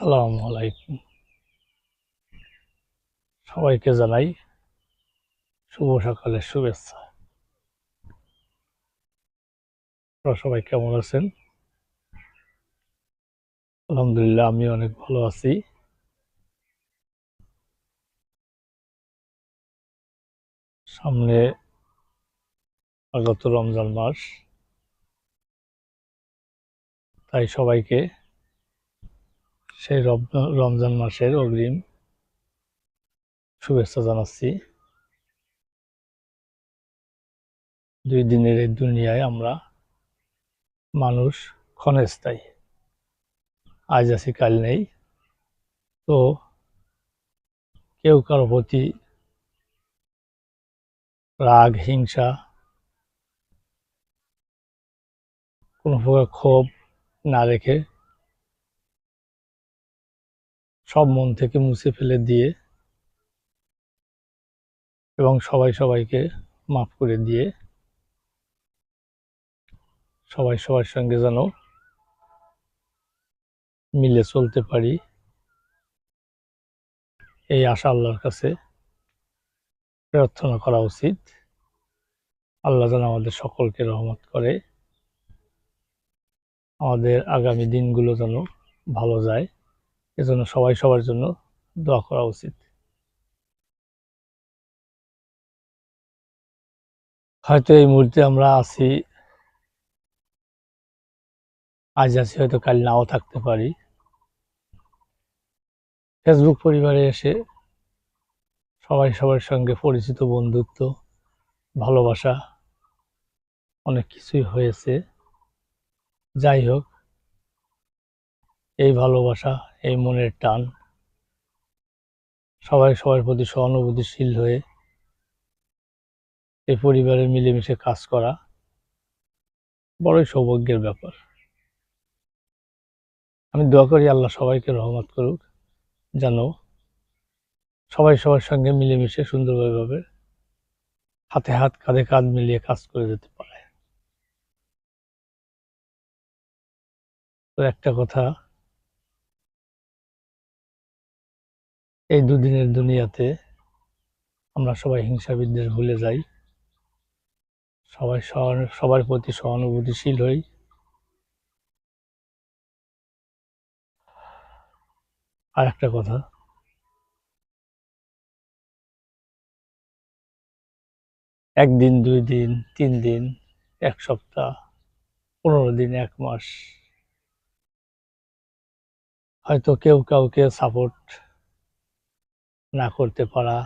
আসসালামু আলাইকুম। সবাইকে জানাই শুভ সকালের শুভেচ্ছা। সবাই কেমন আছেন? আলহামদুলিল্লাহ, আমি অনেক ভালো আছি। সামনে আগত রমজান মাস। তাই সবাইকে সেই রমজান মাসের অগ্রিম শুভেচ্ছা জানাচ্ছি। দুই দিনের এই দুনিয়ায় আমরা মানুষ ক্ষণস্থায়ী। আজ আছি, কাল নেই। তো কেউ কারও প্রতি রাগ, হিংসা, কোনো প্রকার ক্ষোভ না রেখে সব মন থেকে মুছে ফেলে দিয়ে এবং সবাই সবাইকে মাফ করে দিয়ে সবাই সবার সঙ্গে যেন মিলে চলতে পারি। এই আশা আল্লাহর কাছে প্রার্থনা করা উচিত। আল্লাহ যেন আমাদের সকলকে রহমত করে। আমাদের আগামী দিনগুলো যেন ভালো যায়। এজন্য সবাই সবার জন্য দোয়া করা উচিত। হয়তো এই মুহূর্তে আমরা আছি, আজ আছি, হয়তো কাল নাও থাকতে পারি। ফেসবুক পরিবারে এসে সবাই সবার সঙ্গে পরিচিত বন্ধুত্ব, ভালোবাসা, অনেক কিছুই হয়েছে। যাই হোক এই ভালোবাসা, এই মনের টান। সবাই সবার প্রতি সহানুভূতিশীল হয়ে এই পরিবারে মিলেমিশে কাজ করা বড়ই সৌভাগ্যের ব্যাপার। আমি দোয়া করি আল্লাহ সবাইকে রহমত করুক, যেন সবাই সবার সঙ্গে মিলেমিশে সুন্দরভাবে হাতে হাত, কাঁধে কাঁধ মিলিয়ে কাজ করে যেতে পারে। তো একটা কথা এই দুদিনের দুনিয়াতে আমরা সবাই হিংসা বিদ্বেষ ভুলে যাই। সবাই সবার প্রতি সহানুভূতিশীল হই। আর একটা কথা। একদিন, দুই দিন, তিন দিন, এক সপ্তাহ, পনেরো দিন, এক মাস। হয়তো কেউ কাউকে সাপোর্ট না করতে পারা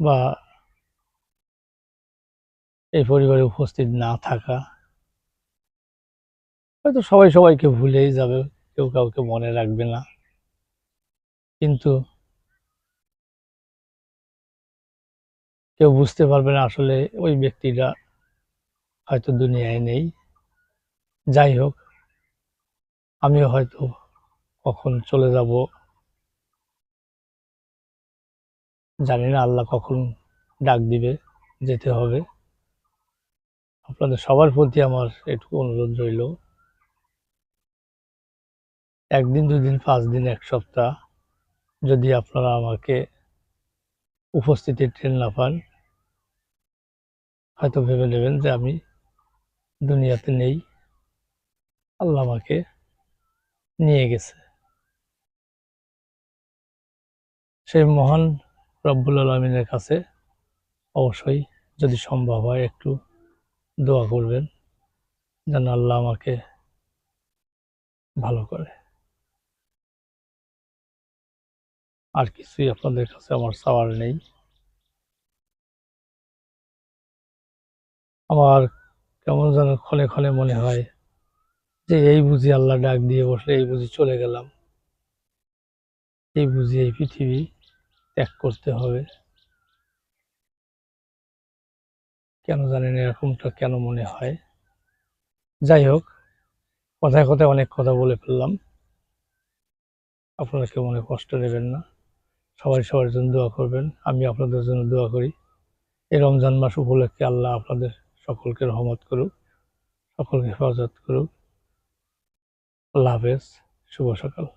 বা এই পরিবারে উপস্থিত না থাকা, হয়তো সবাই সবাইকে ভুলেই যাবে, কেউ কাউকে মনে রাখবে না। কিন্তু কেউ বুঝতে পারবে না আসলে ওই ব্যক্তিটা হয়তো দুনিয়ায় নেই। যাই হোক, আমিও হয়তো কখন চলে যাব জানি না আল্লাহ কখন ডাক দিবে, যেতে হবে। আপনাদের সবার প্রতি আমার একটু অনুরোধ রইল। একদিন, দুদিন, পাঁচ দিন, এক সপ্তাহ যদি আপনারা আমাকে উপস্থিতির ট্রেন না পান, হয়তো ভেবে নেবেন যে আমি দুনিয়াতে নেই। আল্লাহ আমাকে নিয়ে গেছে। সেই মহান রব্বুল আলমিনের কাছে অবশ্যই যদি সম্ভব হয় একটু দোয়া করবেন, যেন আল্লাহ আমাকে ভালো করে। আর কিছুই আপনাদের কাছে আমার চাওয়ার নেই। আমার কেমন যেন ক্ষণে ক্ষণে মনে হয় যে এই বুঝি আল্লাহ ডাক দিয়ে বসলে এই বুঝি চলে গেলাম। এই বুঝি এই পৃথিবী ত্যাগ করতে হবে। কেন জানেন এরকমটা কেন মনে হয়। যাই হোক, কথায় কথায় অনেক কথা বলে ফেললাম। আপনারা কেউ মনে কষ্ট নেবেন না। সবাই সবার জন্য দোয়া করবেন। আমি আপনাদের জন্য দোয়া করি। এই রমজান মাস উপলক্ষে আল্লাহ আপনাদের সকলকে রহমত করুক, সকলকে হেফাজত করুক। আল্লাহ হাফেজ। শুভ সকাল।